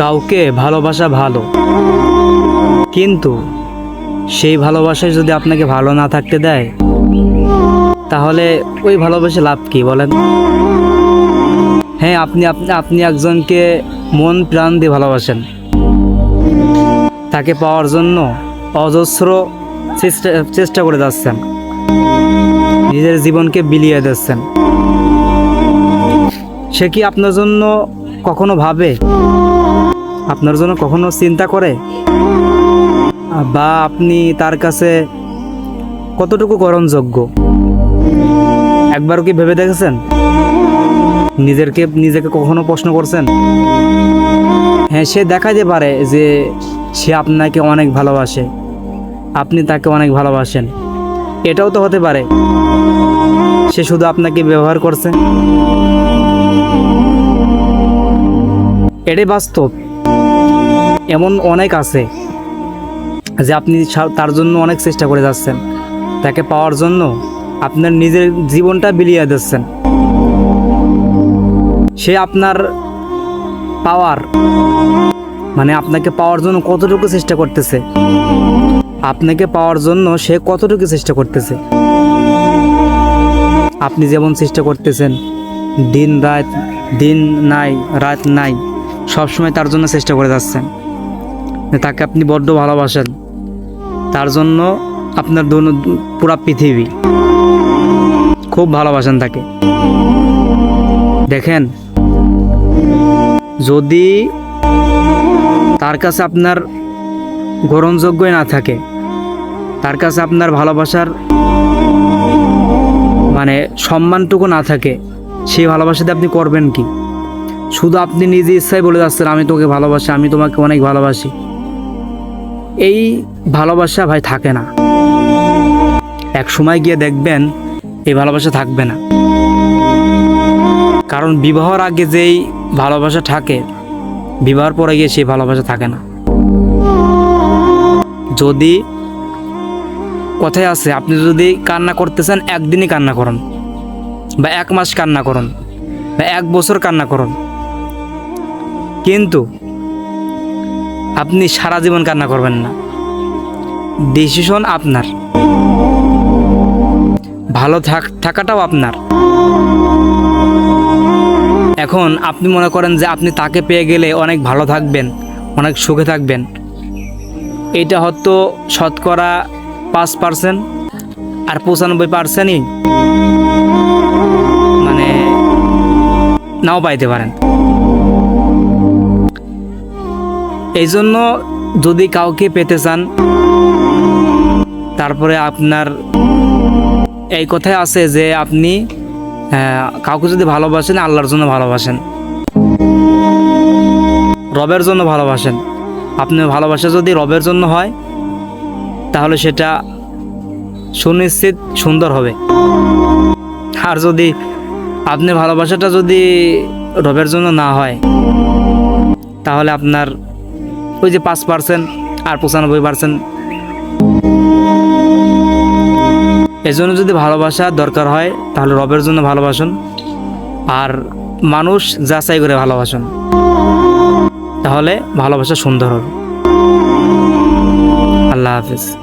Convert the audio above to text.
কাউকে ভালোবাসা ভালো। কিন্তু সেই ভালোবাসায় যদি আপনাকে ভালো না থাকতে দেয়, তাহলে ওই ভালোবাসে লাভ কি বলেন? হ্যাঁ আপনি আপনি একজনকে মন প্রাণ দিয়ে ভালোবাসেন। তাকে পাওয়ার জন্য অজস্র চেষ্টা চেষ্টা করে যাচ্ছেন। নিজের জীবনকে বিলিয়ে দিচ্ছেন। সে কি আপনার জন্য কখনো ভাবে? আপনার জন্য কখনো চিন্তা করে? বা আপনি তার কাছে কতটুকু গ্রহণযোগ্য একবারও কি ভেবে দেখেছেন? নিজেরকে, নিজেকে কখনো প্রশ্ন করছেন? হ্যাঁ সে দেখাতে পারে যে সে আপনাকে অনেক ভালোবাসে। আপনি তাকে অনেক ভালোবাসেন। এটাও তো হতে পারে। সে শুধু আপনাকে ব্যবহার করছে। এটাই বাস্তব। এমন অনেক আছে যে আপনি তার জন্য অনেক চেষ্টা করে যাচ্ছেন। তাকে পাওয়ার জন্য আপনার নিজের জীবনটা বিলিয়ে দিচ্ছেন। সে আপনার পাওয়ার মানে আপনাকে পাওয়ার জন্য কতটুকু চেষ্টা করতেছে, আপনাকে পাওয়ার জন্য সে কতটুকু চেষ্টা করতেছে। আপনি যেমন চেষ্টা করতেছেন, দিন রাত, দিন নাই, রাত নাই, সবসময় তার জন্য চেষ্টা করে যাচ্ছেন। তাকে আপনি বড্ড ভালোবাসেন। তার জন্য আপনার দোনো পুরা পৃথিবী খুব ভালোবাসেন তাকে। দেখেন, যদি তার কাছে আপনার গ্রহণযোগ্যই না থাকে, তার কাছে আপনার ভালোবাসার মানে সম্মানটুকু না থাকে, সেই ভালোবাসাতে আপনি করবেন কি? শুধু আপনি নিজে ইচ্ছাই বলে যাচ্ছেন, আমি তোকে ভালোবাসি, আমি তোমাকে অনেক ভালোবাসি। এই ভালোবাসা ভাই থাকে না। এক সময় গিয়ে দেখবেন এই ভালোবাসা থাকবে না। কারণ বিবাহর আগে যেই ভালোবাসা থাকে, বিবাহর পরে গিয়ে সেই ভালোবাসা থাকে না। যদি কথায় আছে, আপনি যদি কান্না করতেছেন একদিনই কান্না করুন, বা এক মাস কান্না করুন, বা এক বছর কান্না করুন। কিন্তু আপনি সারা জীবন কান্না করবেন না। ডিসিশন আপনার। ভালো থাক, থাকাটাও আপনার। এখন আপনি মনে করেন যে আপনি তাকে পেয়ে গেলে অনেক ভালো থাকবেন, অনেক সুখে থাকবেন। এটা হয়তো শতকরা পাঁচ পার্সেন্ট আর পঁচানব্বই পার্সেন্টই মানে নাও পাইতে পারেন। এই জন্য যদি কাউকে পেতে চান, তারপরে আপনার এই কথায় আছে যে আপনি কাউকে যদি ভালোবাসেন, আল্লাহর জন্য ভালোবাসেন। রবের জন্য ভালোবাসেন। আপনি ভালোবাসা যদি রবের জন্য হয়, তাহলে সেটা সুনিশ্চিত সুন্দর হবে। আর যদি আপনি ভালোবাসাটা যদি রবের জন্য না হয়, তাহলে আপনার ওই যে পাঁচ পার্সেন্ট আর পঁচানব্বই পার্সেন্ট। এজন্য যদি ভালোবাসা দরকার হয়, তাহলে রবের জন্য ভালোবাসুন। আর মানুষ যাচাই করে ভালোবাসুন। তাহলে ভালোবাসা সুন্দর হবে। আল্লাহ হাফিজ।